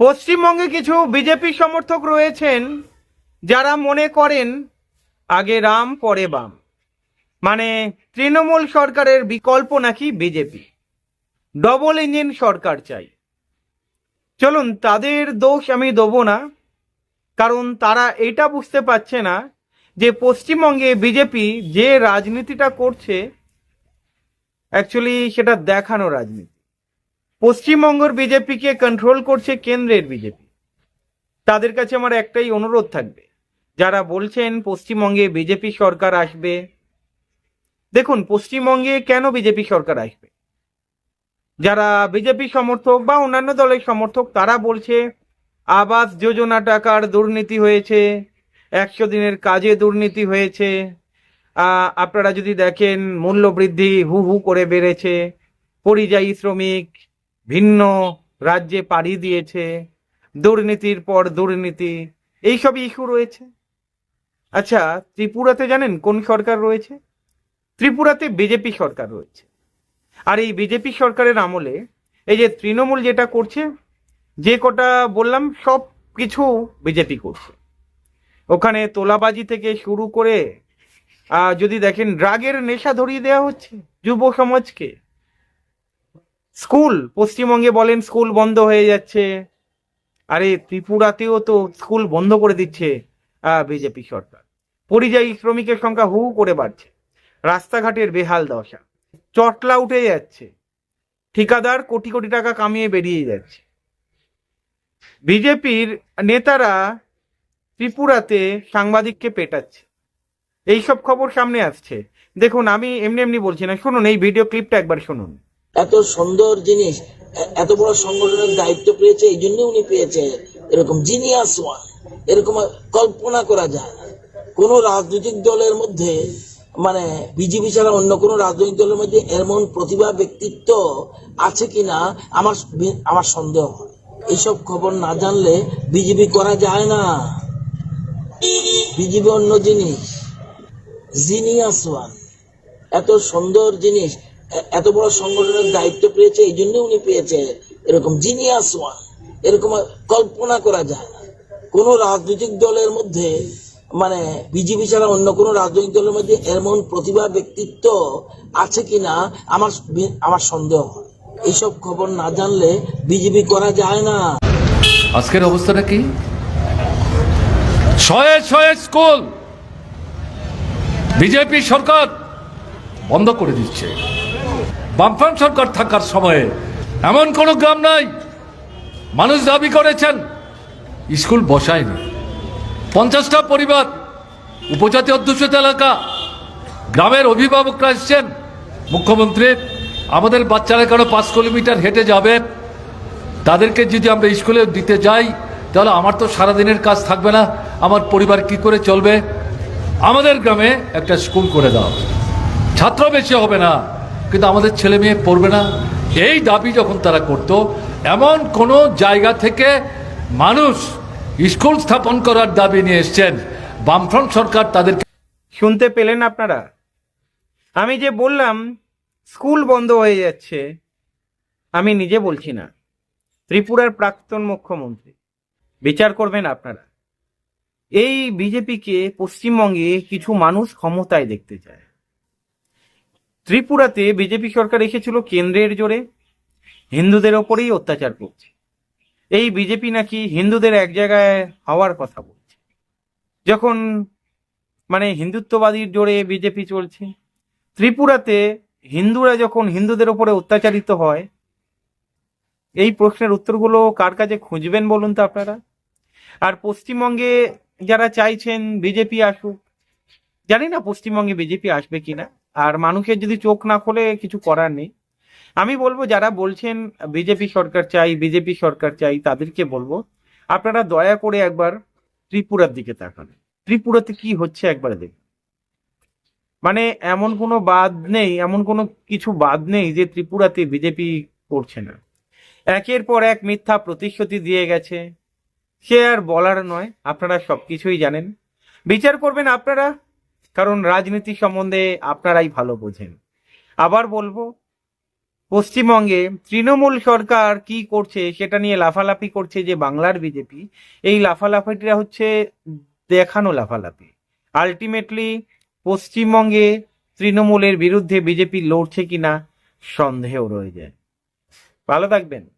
পশ্চিমবঙ্গে কিছু বিজেপি সমর্থক রয়েছেন যারা মনে করেন আগে রাম, পরে বাম। মানে তৃণমূল সরকারের বিকল্প নাকি বিজেপি? ডবল ইঞ্জিন সরকার চাই। চলুন, তাদের দোষ আমি দেবো না, কারণ তারা এটা বুঝতে পারছে না যে পশ্চিমবঙ্গে বিজেপি যে রাজনীতিটা করছে অ্যাকচুয়ালি সেটা দেখানো রাজনীতি। পশ্চিমবঙ্গের বিজেপিকে কন্ট্রোল করছে কেন্দ্রের বিজেপি। তাদের কাছে আমার একটাই অনুরোধ থাকবে। যারা বলছেন পশ্চিমবঙ্গে বিজেপি সরকার আসবে, দেখুন, পশ্চিমবঙ্গে কেন বিজেপি সরকার আসবে? যারা বিজেপি সমর্থক বা অন্যান্য দলের সমর্থক, তারা বলছে, আবাস যোজনা টাকার দুর্নীতি হয়েছে, একশো দিনের কাজে দুর্নীতি হয়েছে আপনারা যদি দেখেন মূল্য বৃদ্ধি হু হু করে বেড়েছে, পরিযায়ী শ্রমিক ভিন্ন রাজ্যে পাড়ি দিয়েছে, দুর্নীতির পর দুর্নীতি এইসব ইস্যু রয়েছে। আচ্ছা ত্রিপুরাতে জানেন কোন সরকার রয়েছে? ত্রিপুরাতে বিজেপি সরকার রয়েছে। আর এই বিজেপি সরকারের আমলে এই যে তৃণমূল যেটা করছে, যে কটা বললাম, সব কিছু বিজেপি করছে। ওখানে তোলাবাজি থেকে শুরু করে যদি দেখেন, ড্রাগের নেশা ধরিয়ে দেওয়া হচ্ছে যুব সমাজকে। স্কুল, পশ্চিমবঙ্গে বলেন স্কুল বন্ধ হয়ে যাচ্ছে। আরে, ত্রিপুরাতেও তো স্কুল বন্ধ করে দিচ্ছে বিজেপি সরকার। পরিযায়ী শ্রমিকের সংখ্যা হু করে বাড়ছে। রাস্তাঘাটের বেহাল দশা। চটলা উঠে যাচ্ছে। ঠিকাদার কোটি কোটি টাকা কামিয়ে বেরিয়ে যাচ্ছে। বিজেপির নেতারা ত্রিপুরাতে সাংবাদিককে পেটাচ্ছে। এইসব খবর সামনে আসছে। দেখুন, আমি এমনি এমনি বলছি না। শুনুন, এই ভিডিও ক্লিপটা একবার শুনুন। এত সুন্দর জিনিস এত বড় সংগঠনের দায়িত্ব পেয়েছে, এই জন্য উনি পেয়েছে এরকম জিনিয়াস ওয়ান এরকম কল্পনা করা যায় কোন রাজনৈতিক দলের মধ্যে মানে বিজেপি ছাড়া অন্য কোন রাজনৈতিক দলের মধ্যে এমন প্রতিভা, ব্যক্তিত্ব আছে কিনা, আমার আমার সন্দেহ হয়। এইসব খবর না জানলে বিজেপি করা যায় না। বিজেপি অন্য জিনিস জিনিয়াস ওয়ান এত সুন্দর জিনিস এত বড় সংগঠনের দায়িত্ব পেয়েছে এই জন্য উনি পেয়েছে এরকম জিনিয়াস ওয়ান এরকম কল্পনা করা যায় না। কোন রাজনৈতিক দলের মধ্যে মানে বিজেপি ছাড়া অন্য কোন রাজনৈতিক দলের মধ্যে এমন প্রতিভা ব্যক্তিত্ব আছে কিনা আমার আমার সন্দেহ হয়। এইসব খবর না জানলে বিজেপি করা যায় না। আজকের অবস্থাটা কি? শয়ে শয়ে স্কুল। বিজেপি সরকার বন্ধ করে দিচ্ছে। বামফ্রন্ট সরকার থাকার সময়ে এমন কোনো গ্রাম নাই। মানুষ দাবি করেছেন, স্কুল বসায়নি। পঞ্চাশটা পরিবার, উপজাতি অধ্যুষিত এলাকা, গ্রামের অভিভাবকরা এসছেন। মুখ্যমন্ত্রী, আমাদের বাচ্চারা কেন পাঁচ কিলোমিটার হেঁটে যাবে? তাদেরকে যদি আমরা স্কুলে দিতে যাই, তাহলে আমার তো সারাদিনের কাজ থাকবে না। আমার পরিবার কি করে চলবে? আমাদের গ্রামে একটা স্কুল করে দাও। ছাত্র বেশি হবে না। কিন্তু আমাদের ছেলে মেয়ে পড়বে না। এই দাবি যখন তারা করত, এমন কোনো জায়গা থেকে মানুষ স্কুল স্থাপন করার দাবি নিয়ে এসছেন। বামফ্রন্ট সরকার তাদেরকে শুনতে পেলেন আপনারা? আমি যে বললাম, স্কুল বন্ধ হয়ে যাচ্ছে, আমি নিজে বলছি না। ত্রিপুরার প্রাক্তন মুখ্যমন্ত্রী, বিচার করবেন আপনারা। এই বিজেপিকে পশ্চিমবঙ্গে কিছু মানুষ ক্ষমতায় দেখতে চায়। ত্রিপুরাতে বিজেপি সরকার এসেছিল কেন্দ্রের জোরে। হিন্দুদের ওপরেই অত্যাচার করছে। এই বিজেপি নাকি হিন্দুদের এক জায়গায় হওয়ার কথা বলছে। যখন মানে হিন্দুত্ববাদীর জোরে বিজেপি চলছে, ত্রিপুরাতে হিন্দুরা যখন হিন্দুদের ওপরে অত্যাচারিত হয়, এই প্রশ্নের উত্তরগুলো কার কাছে খুঁজবেন বলুন তো আপনারা? আর পশ্চিমবঙ্গে যারা চাইছেন বিজেপি আসুক, জানি না পশ্চিমবঙ্গে বিজেপি আসবে কিনা। আর মানুষের যদি চোখ না খোলে, কিছু করার নেই। আমি বলব, যারা বলছেন, বিজেপি সরকার চাই, বিজেপি সরকার চাই, তাদেরকে বলব, আপনারা দয়া করে একবার ত্রিপুরার দিকে তাকান। ত্রিপুরাতে কি হচ্ছে একবার দেখুন। মানে এমন কোনো বাদ নেই, এমন কোনো কিছু বাদ নেই যে ত্রিপুরাতে বিজেপি করছে না। একের পর এক মিথ্যা প্রতিশ্রুতি দিয়ে গেছে। সে আর বলার নয়, আপনারা সবকিছুই জানেন। বিচার করবেন আপনারা কারণ রাজনীতি সম্বন্ধে আপনারাই ভালো বোঝেন। আবার বলব, পশ্চিমবঙ্গে তৃণমূল সরকার কি করছে সেটা নিয়ে লাফালাফি করছে যে বাংলার বিজেপি, এই লাফালাফিটা হচ্ছে দেখানো লাফালাফি। আলটিমেটলি পশ্চিমবঙ্গে তৃণমূলের বিরুদ্ধে বিজেপি লড়ছে কিনা সন্দেহ রয়ে যায়। ভালো থাকবেন।